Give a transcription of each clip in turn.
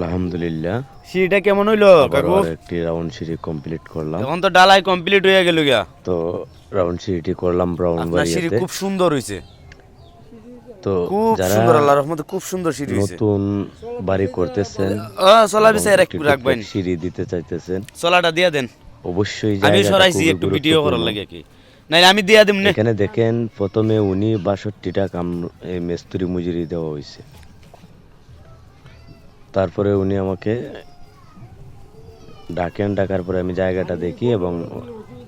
আলহামদুলিল্লাহ। সিঁড়িটা কেমন হইল? কাকু? একটি রাউন্ড সিঁড়ি কমপ্লিট করলাম। এখন তো ডালাই কমপ্লিট হয়ে গেল গিয়া। তো রাউন্ড সিঁড়িটি করলাম ব্রাউন আপনার সিঁড়ি খুব সুন্দর হইছে। তো খুব সুন্দর আল্লাহর রহমতে খুব সুন্দর সিঁড়ি হইছে। নতুন বাড়ি করতেছেন বিষয় একটু রাখবেন। সিঁড়ি দিতে চাইতেছেন চলাটা দিয়া দেন। অবশ্যই আমি সরাইছি একটু ভিডিও করার লাগে কি। নাই আমি দিয়া দিম এখানে দেখেন প্রথমে উনি বাষট্টিটা কাম এই মেস্তুরি মজুরি দেওয়া হয়েছে তারপরে উনি আমাকে ডাকেন ডাকার পরে আমি জায়গাটা দেখি এবং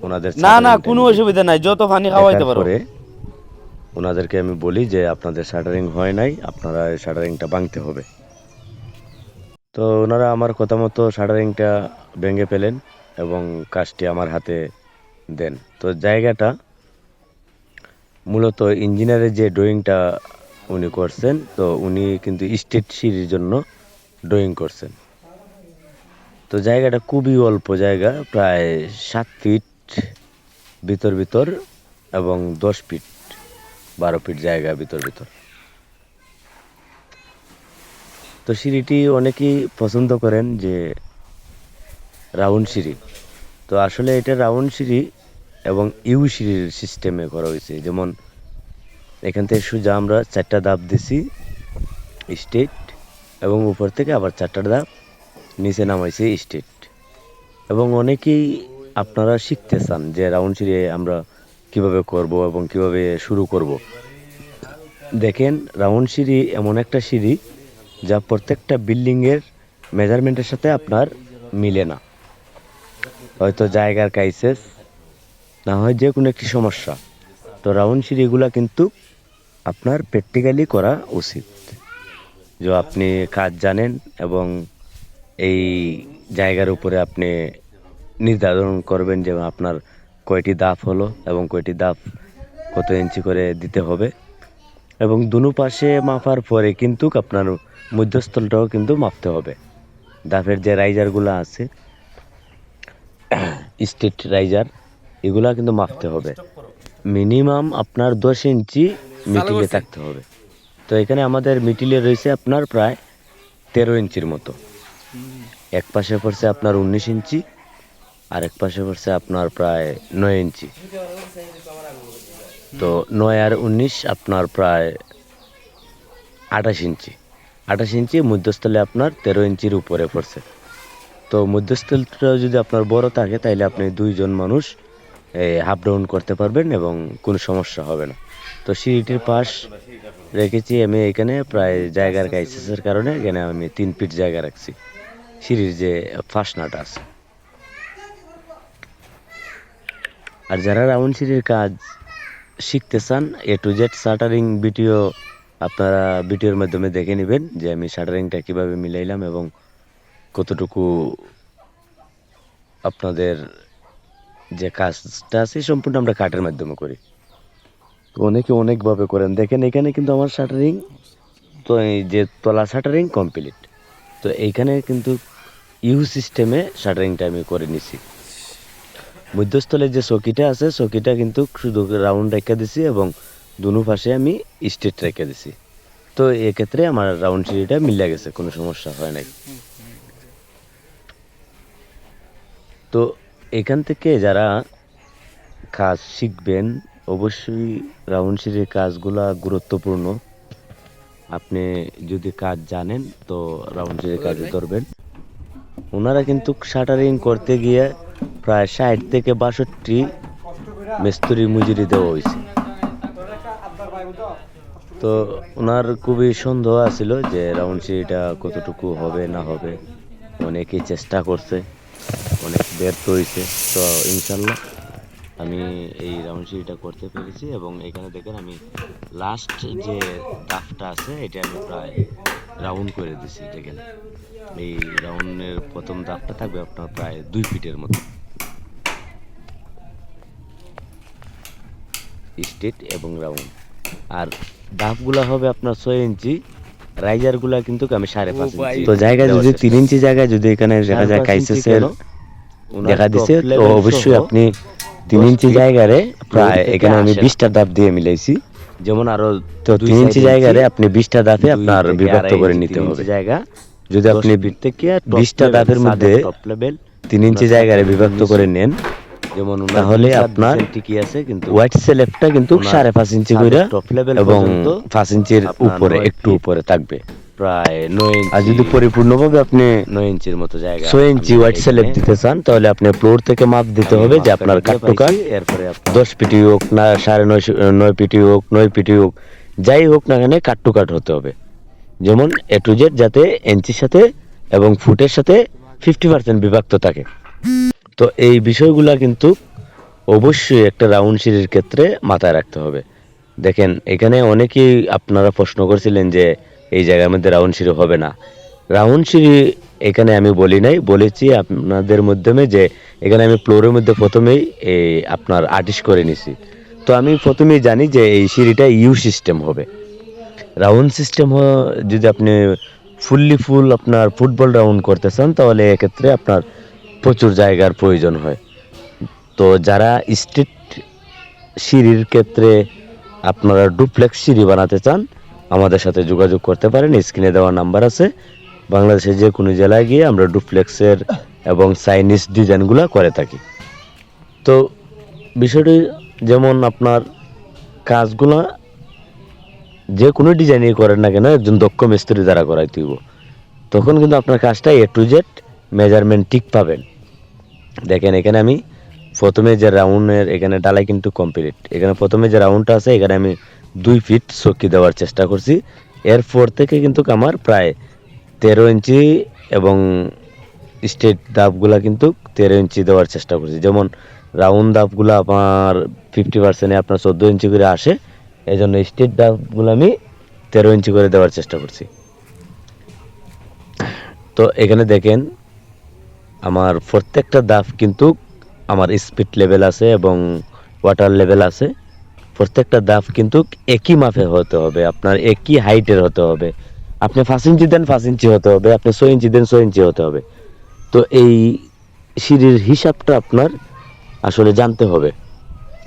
ওনাদের না না কোনো অসুবিধা নাই যত পানি খাওয়াইতে পারো ওনাদেরকে আমি বলি যে আপনাদের শাটারিং হয় নাই আপনারা এই শাটারিংটা ভাঙতে হবে। তো ওনারা আমার কথা মতো শাটারিংটা ভেঙে ফেলেন এবং কাজটি আমার হাতে দেন। তো জায়গাটা মূলত ইঞ্জিনিয়ারের যে ড্রয়িংটা উনি করছেন তো উনি কিন্তু স্টেট সিঁড়ির জন্য ড্রয়িং করছেন। তো জায়গাটা খুবই অল্প জায়গা, প্রায় সাত ফিট ভিতর ভিতর এবং দশ ফিট বারো ফিট জায়গা ভিতর ভিতর। তো সিঁড়িটি অনেকেই পছন্দ করেন যে রাউন্ড সিঁড়ি। তো আসলে এটা রাউন্ড সিঁড়ি এবং ইউ সিঁড়ির সিস্টেমে করা হয়েছে। যেমন এখান থেকে সোজা আমরা চারটা ধাপ দিছি স্টেট এবং উপর থেকে আবার চারটা ধাপ নিচে নামাইছে স্টেট। এবং অনেকেই আপনারা শিখতে চান যে রাউন্ড সিঁড়ি আমরা কীভাবে করব এবং কীভাবে শুরু করব। দেখেন, রাউন্ড সিঁড়ি এমন একটা সিঁড়ি যা প্রত্যেকটা বিল্ডিংয়ের মেজারমেন্টের সাথে আপনার মিলে না। হয়তো জায়গার কাইসেস না হয় যে কোনো একটি সমস্যা। তো রাউন্ড সিঁড়িগুলো কিন্তু আপনার প্র্যাকটিক্যালি করা উচিত। যে আপনি কাজ জানেন এবং এই জায়গার উপরে আপনি নির্ধারণ করবেন যে আপনার কয়টি দাপ হলো এবং কয়টি দাপ কত ইঞ্চি করে দিতে হবে। এবং দুনো পাশে মাপার পরে কিন্তু আপনার মধ্যস্থলটাও কিন্তু মাপতে হবে। দাফের যে রাইজারগুলো আছে স্টেট রাইজার এগুলা কিন্তু মাপতে হবে। মিনিমাম আপনার দশ ইঞ্চি মিটিলে থাকতে হবে। তো এখানে আমাদের মিটিলে রয়েছে আপনার প্রায় তেরো ইঞ্চির মতো। এক পাশে পড়ছে আপনার উনিশ ইঞ্চি, আর এক পাশে পড়ছে আপনার প্রায় নয় ইঞ্চি। তো নয় আর উনিশ আপনার প্রায় আঠাশ ইঞ্চি। আঠাশ ইঞ্চি মধ্যস্থলে আপনার তেরো ইঞ্চির উপরে পড়ছে। তো মধ্যস্থলটা যদি আপনার বড় থাকে তাহলে আপনি দুইজন মানুষ হাফ ডাউন করতে পারবেন এবং কোনো সমস্যা হবে না। তো সিঁড়িটির পাশ রেখেছি আমি এখানে প্রায় জায়গার কাইসেসের কারণে, এখানে আমি তিন ফিট জায়গা রাখছি। সিঁড়ির যে ফাঁসনাটা আছে। আর যারা রাউন্ড সিঁড়ির কাজ শিখতে চান A to Z shuttering video আপনারা ভিডিওর মাধ্যমে দেখে নেবেন যে আমি শাটারিংটা কীভাবে মিলাইলাম এবং কতটুকু আপনাদের যে কাজটা আছে সম্পূর্ণ আমরা কাঠের মাধ্যমে করি। তো অনেকে অনেকভাবে করেন। দেখেন, এখানে কিন্তু আমার শাটারিং, তো এই যে তলা শাটারিং কমপ্লিট। তো এইখানে কিন্তু ইউ সিস্টেমে শাটারিংটা আমি করে নিছি। মধ্যস্থলে যে চকিটা আছে চকিটা কিন্তু শুধু রাউন্ড রেখে দিছি এবং দুনো পাশে আমি স্ট্রেট রেখে দিছি। তো এক্ষেত্রে আমার রাউন্ড সিঁড়িটা মিলে গেছে, কোনো সমস্যা হয় নাই। তো এখান থেকে যারা কাজ শিখবেন অবশ্যই রাউন্ড সিঁড়ির কাজগুলা গুরুত্বপূর্ণ। আপনি যদি কাজ জানেন তো রাউন্ড সিঁড়ির কাজে ধরবেন। ওনারা কিন্তু শাটারিং করতে গিয়ে প্রায় ষাট থেকে বাষট্টি মিস্ত্রি মজুরি দেওয়া হয়েছে। তো ওনার খুবই সন্দেহ আছিল যে রাউন্ড সিঁড়িটা কতটুকু হবে না হবে। অনেকেই চেষ্টা করছে। অনেক ব্যর্থ হয়েছে। তো ইনশাল্লাহ আমি এই রাউন্ড সিঁড়িটা করতে পেরেছি এবং এখানে দেখেন আমি লাস্ট যে দাফটা আছে, এটা আমি প্রায় রাউন্ড করে দিছি, দেখেন। এই রাউন্ডের প্রথম দাগটা থাকবে আপনার প্রায় দুই ফিটের মতো। স্টেট এবং রাউন্ড আর দাপগুলা হবে আপনার ছয় ইঞ্চি। রাইজারগুলা কিন্তু আমি সাড়ে পাঁচ ইঞ্চি তো জায়গা যদি তিন ইঞ্চি জায়গায় যদি এখানে দেখা যায় কাইসেসের দেখা দিছে তো অবশ্যই আপনি তিন ইঞ্চি জায়গারে প্রায় এখানে আমি বিশটা দাপ দিয়ে মিলাইছি। যেমন আরও তো তিন ইঞ্চি জায়গারে আপনি বিশটা দাপে আপনার বিভক্ত করে নিতে হবে। জায়গা। যদি আপনি বিশটা ধাপের মধ্যে তিন ইঞ্চি জায়গায় বিভক্ত করে নেন যেমন তাহলে আপনার ঠিকই আছে কিন্তু হোয়াইট সেলেপটা কিন্তু সাড়ে পাঁচ ইঞ্চি করে top level এবং পাঁচ ইঞ্চির উপরে একটু উপরে থাকবে। প্রায় নয় আর যদি পরিপূর্ণভাবে আপনি নয় ইঞ্চির মতো জায়গা ছয় ইঞ্চি হোয়াইট সেলেপ দিতে চান তাহলে আপনি ফ্লোর থেকে মাপ দিতে হবে যে আপনার কাট্টু কাট এরপরে দশ পিটি হোক না সাড়ে নয় নয় পিটি হোক নয় পিটি হোক যাই হোক না কেন কাট টু কাট হতে হবে। যেমন এ টু জেড যাতে ইঞ্চির সাথে এবং ফুটের সাথে ফিফটি পার্সেন্ট বিভক্ত থাকে। তো এই বিষয়গুলা কিন্তু অবশ্যই একটা রাউন্ড সিঁড়ির ক্ষেত্রে মাথায় রাখতে হবে। দেখেন, এখানে অনেকেই আপনারা প্রশ্ন করছিলেন যে এই জায়গার মধ্যে রাউন্ড সিঁড়ি হবে না। রাউন্ড সিঁড়ি এখানে আমি বলি নাই, বলেছি আপনাদের মাধ্যমে যে এখানে আমি ফ্লোরের মধ্যে প্রথমেই এই আপনার আর্টিস্ট করে নিছি। তো আমি প্রথমেই জানি যে এই সিঁড়িটা ইউ সিস্টেম হবে। রাউন্ড সিস্টেম যদি আপনি ফুললি ফুল আপনার ফুটবল রাউন্ড করতে চান, তাহলে এক্ষেত্রে আপনার প্রচুর জায়গার প্রয়োজন হয়। তো যারা স্ট্রিট সিঁড়ির ক্ষেত্রে আপনারা ডুপ্লেক্স সিঁড়ি বানাতে চান, আমাদের সাথে যোগাযোগ করতে পারেন। স্ক্রিনে দেওয়া নাম্বার আছে। বাংলাদেশের যে কোনো জেলায় গিয়ে আমরা ডুপ্লেক্সের এবং চাইনিজ ডিজাইনগুলো করে থাকি। তো বিষয়টি যেমন আপনার কাজগুলা যে কোনো ডিজাইনই করেন না কেন, একজন দক্ষ মিস্ত্রি দ্বারা করাই তুইব তখন কিন্তু আপনার কাজটা এ টু জেড মেজারমেন্ট ঠিক পাবেন। দেখেন, এখানে আমি প্রথমে যে রাউন্ডের এখানে ডালাই কিন্তু কমপ্লিট এখানে প্রথমে যে রাউন্ডটা আছে, এখানে আমি দুই ফিট চকি দেওয়ার চেষ্টা করছি। এরপর থেকে কিন্তু আমার প্রায় তেরো ইঞ্চি এবং স্টেট দাপগুলা কিন্তু তেরো ইঞ্চি দেওয়ার চেষ্টা করছি। যেমন রাউন্ড দাপগুলো আমার ফিফটি পার্সেন্টে আপনার চোদ্দ ইঞ্চি করে আসে এই জন্য স্টেট দাপগুলো আমি তেরো ইঞ্চি করে দেওয়ার চেষ্টা করছি। তো এখানে দেখেন আমার প্রত্যেকটা দাফ কিন্তু আমার স্পিড লেভেল আছে এবং ওয়াটার লেভেল আছে। প্রত্যেকটা দাফ কিন্তু একই মাপে হতে হবে, আপনার একই হাইটের হতে হবে। আপনি পাঁচ ইঞ্চি দেন, পাঁচ ইঞ্চি হতে হবে, আপনি ছয় ইঞ্চি দেন, ছয় ইঞ্চি হতে হবে। তো এই সিঁড়ির হিসাবটা আপনার আসলে জানতে হবে।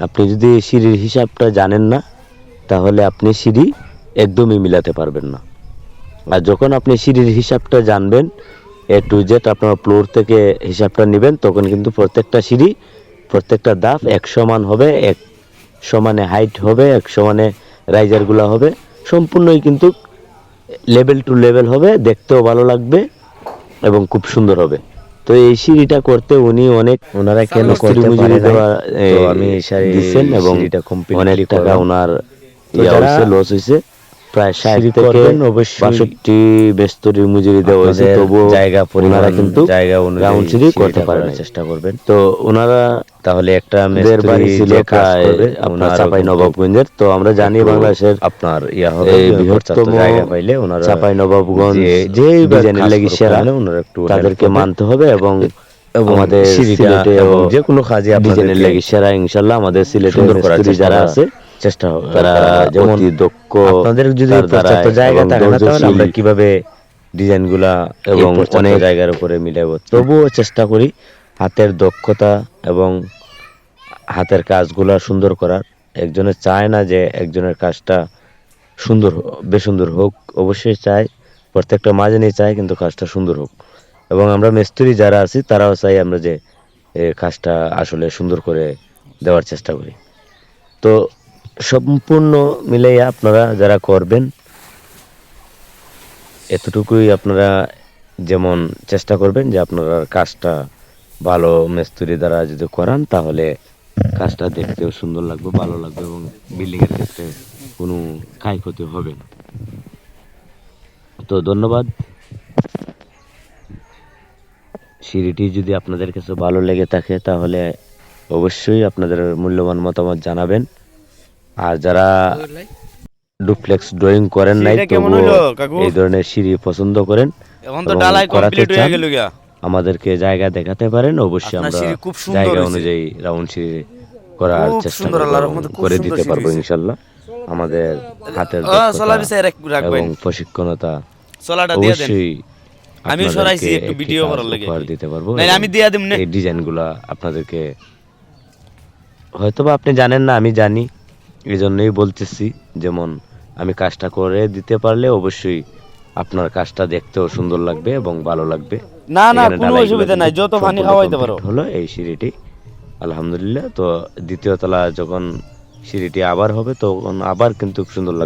আপনি যদি সিঁড়ির হিসাবটা জানেন না, তাহলে আপনি সিঁড়ি একদমই মিলাতে পারবেন না। আর যখন আপনি সিঁড়ির হিসাবটা জানবেন এ টু জেড আপনার ফ্লোর থেকে হিসাবটা নেবেন তখন কিন্তু প্রত্যেকটা সিঁড়ি প্রত্যেকটা দাফ এক সমান হবে এক সমানে হাইট হবে এক সমানে রাইজারগুলো হবে। সম্পূর্ণই কিন্তু লেভেল টু লেভেল হবে দেখতেও ভালো লাগবে এবং খুব সুন্দর হবে। তো এই সিঁড়িটা করতে উনি অনেক ওনারা কেন করতে মজুরি দেওয়া, আমি দিচ্ছেন এবং অনেক টাকা ওনার লস হয়েছে। প্রায় ষাট থেকে বাষট্টি মজুরি দেওয়া হয়েছে আপনাদের তবুও জায়গা ওনারা কিন্তু জায়গা অনুযায়ী রাউন্ড সিঁড়ি করতে। চেষ্টা করবেন। তো ওনারা তাহলে একটা দের বাড়ি ছিল প্রায় আপনার চাপাই নবাবগঞ্জের। তো আমরা জানি বাংলাদেশের আপনার ইয়া হবে বৃহত্তম জায়গা পাইলে ওনারা চাপাই নবাবগঞ্জ যে- ডিজাইনের লাগি সেরা তাদেরকে মানতে হবে এবং আমাদের সিলেটে যে কোনো কাজে আপনাদেরকে লাগি সেরা ইনশাল্লাহ আমাদের করার যারা আছে চেষ্টা তারা যেমন দক্ষ আপনাদের যদি পর্যাপ্ত জায়গা থাকে না তাহলে আমরা কীভাবে ডিজাইনগুলা এবং অনেক জায়গার উপরে মিলাবো তবুও চেষ্টা করি হাতের দক্ষতা এবং হাতের কাজগুলা সুন্দর করার। একজনের চায় না যে একজনের কাজটা সুন্দর বেসুন্দর হোক অবশ্যই চায়। প্রত্যেকটা মাঝে নিয়ে চায় কিন্তু কাজটা সুন্দর হোক। এবং আমরা মিস্ত্রি যারা আছি তারাও চাই আমরা যে কাজটা আসলে সুন্দর করে দেওয়ার চেষ্টা করি। তো সম্পূর্ণ মিলেই আপনারা যারা করবেন, এতটুকুই আপনারা যেমন চেষ্টা করবেন যে আপনারা কাজটা ভালো মিস্ত্রি দ্বারা যদি করান, তাহলে কাজটা দেখতেও সুন্দর লাগবে, ভালো লাগবে এবং বিল্ডিং এর ক্ষেত্রে কোনো ক্ষয়ক্ষতি হবে না। তো ধন্যবাদ। সিঁড়িটি যদি আপনাদের কাছে ভালো লেগে থাকে, তাহলে অবশ্যই আপনাদের মূল্যবান মতামত জানাবেন। আর যারা ডুপ্লেক্স ড্রয়িং করেন নাই তবুও? এই ধরনের সিঁড়ি পছন্দ করেন এখন তো ডালাই কমপ্লিট হয়ে গেল গিয়া আমাদেরকে জায়গা দেখাতে পারেন অবশ্যই আমরা সিঁড়ি খুব সুন্দর জায়গা অনুযায়ী রাউন্ড সিঁড়ি করার চেষ্টা করব আল্লাহর রহমতে করে দিতে পারব হয়েছে। ইনশাল্লাহ আমাদের হাতের এবং প্রশিক্ষণতা চলাটা দিয়ে দেন। অবশ্যই আমি সরাইছি একটু ভিডিও করার লাগে। উপহার দিতে পারব এবং আমি দিয়া দিম না। এই ডিজাইনগুলা আপনাদেরকে হয়তোবা আপনি জানেন না আমি জানি। এই জন্যই বলতেছি যেমন আমি কাজটা করে দিতে পারলে অবশ্যই আপনার কাজটা দেখতেও সুন্দর লাগবে এবং ভালো লাগবে। না না কোনো অসুবিধা নাই যত পানি খাওয়াইতে পারো হলো এই সিঁড়িটি। আলহামদুলিল্লাহ তো দ্বিতীয় তলা যখন সিঁড়িটি আবার হবে তখন আবার কিন্তু সুন্দর লাগবে।